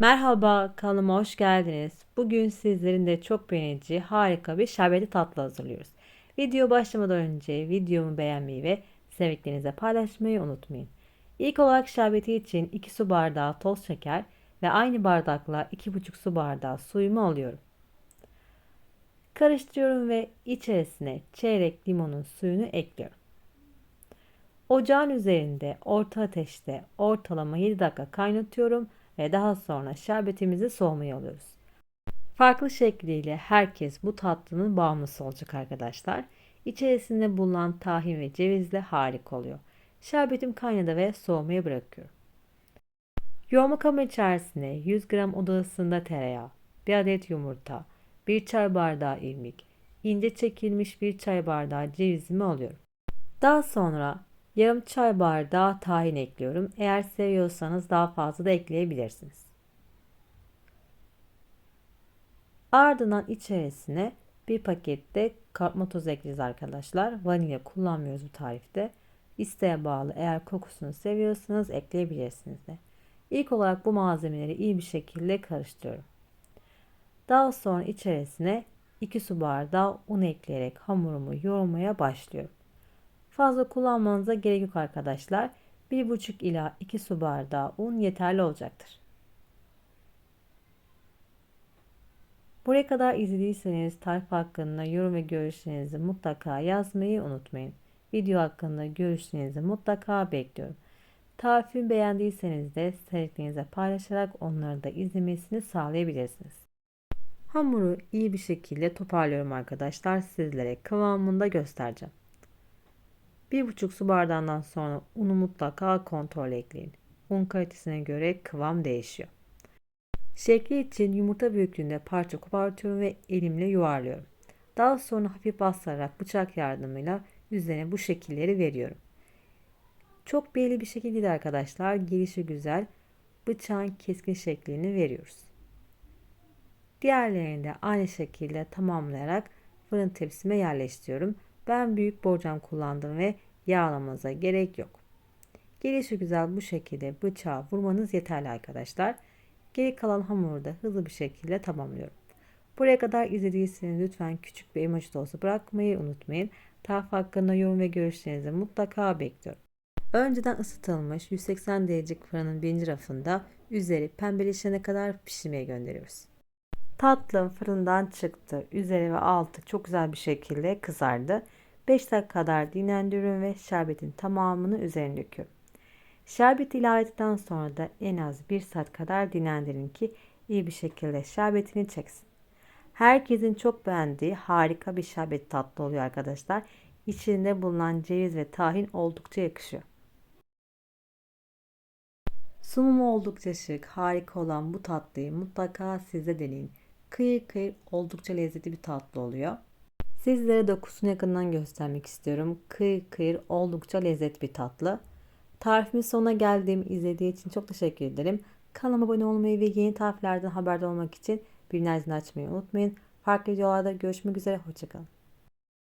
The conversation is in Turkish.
Merhaba, kanalıma hoş geldiniz. Bugün sizlerin de çok beğeneceği harika bir şerbetli tatlı hazırlıyoruz. Video başlamadan önce videomu beğenmeyi ve sevdiklerinize paylaşmayı unutmayın. İlk olarak şerbeti için 2 su bardağı toz şeker ve aynı bardakla 2,5 su bardağı suyumu alıyorum. Karıştırıyorum ve içerisine çeyrek limonun suyunu ekliyorum. Ocağın üzerinde orta ateşte ortalama 7 dakika kaynatıyorum ve daha sonra şerbetimizi soğumaya alıyoruz. Farklı şekliyle herkes bu tatlının bağımlısı olacak arkadaşlar. İçerisinde bulunan tahin ve cevizle harika oluyor. Şerbetim kaynadı ve soğumaya bırakıyorum. Yoğurma kabı içerisine 100 gram oda ısısında tereyağı, 1 adet yumurta, 1 çay bardağı irmik, ince çekilmiş 1 çay bardağı cevizimi alıyorum. Daha sonra Yarım çay bardağı tahin ekliyorum. Eğer seviyorsanız daha fazla da ekleyebilirsiniz. Ardından içerisine bir pakette katma tozu ekleyeceğiz arkadaşlar. Vanilya kullanmıyoruz bu tarifte. İsteğe bağlı eğer kokusunu seviyorsanız ekleyebilirsiniz de. İlk olarak bu malzemeleri iyi bir şekilde karıştırıyorum. Daha sonra içerisine 2 su bardağı un ekleyerek hamurumu yoğurmaya başlıyorum. Fazla kullanmanıza gerek yok arkadaşlar. 1,5 ila 2 su bardağı un yeterli olacaktır. Buraya kadar izlediyseniz tarif hakkında yorum ve görüşlerinizi mutlaka yazmayı unutmayın. Video hakkında görüşlerinizi mutlaka bekliyorum. Tarifimi beğendiyseniz de sevdiklerinize paylaşarak onları da izlemesini sağlayabilirsiniz. Hamuru iyi bir şekilde toparlıyorum arkadaşlar. Sizlere kıvamında göstereceğim. 1,5 su bardağından sonra unu mutlaka kontrol ekleyin. Un kalitesine göre kıvam değişiyor. Şekli için yumurta büyüklüğünde parça kopartıyorum ve elimle yuvarlıyorum. Daha sonra hafif bastırarak bıçak yardımıyla üzerine bu şekilleri veriyorum. Çok belli bir şekil arkadaşlar. Gelişi güzel. Bıçağın keskin şeklini veriyoruz. Diğerlerini de aynı şekilde tamamlayarak fırın tepsime yerleştiriyorum. Ben büyük borcam kullandım ve yağlamanıza gerek yok. Gelişi güzel bu şekilde bıçağı vurmanız yeterli arkadaşlar. Geri kalan hamuru da hızlı bir şekilde tamamlıyorum. Buraya kadar izlediyseniz lütfen küçük bir emoji de olsa bırakmayı unutmayın. Tarif hakkında yorum ve görüşlerinizi mutlaka bekliyorum. Önceden ısıtılmış 180 derecelik fırının birinci rafında üzeri pembeleşene kadar pişirmeye gönderiyoruz. Tatlım fırından çıktı. Üzeri ve altı çok güzel bir şekilde kızardı. 5 dakika kadar dinlendiriyorum ve şerbetin tamamını üzerine döküyorum. Şerbet ilave ettikten sonra da en az 1 saat kadar dinlendirin ki iyi bir şekilde şerbetini çeksin. Herkesin çok beğendiği harika bir şerbet tatlı oluyor arkadaşlar. İçinde bulunan ceviz ve tahin oldukça yakışıyor. Sunumu oldukça şık, harika olan bu tatlıyı mutlaka siz de deneyin. Kıyır kıyır oldukça lezzetli bir tatlı oluyor. Sizlere dokusunu yakından göstermek istiyorum. Kıyır kıyır oldukça lezzetli bir tatlı. Tarifimin sonuna geldiğim izlediği için çok teşekkür ederim. Kanalıma abone olmayı ve yeni tariflerden haberdar olmak için bildirimleri açmayı unutmayın. Farklı videolarda görüşmek üzere. Hoşçakalın.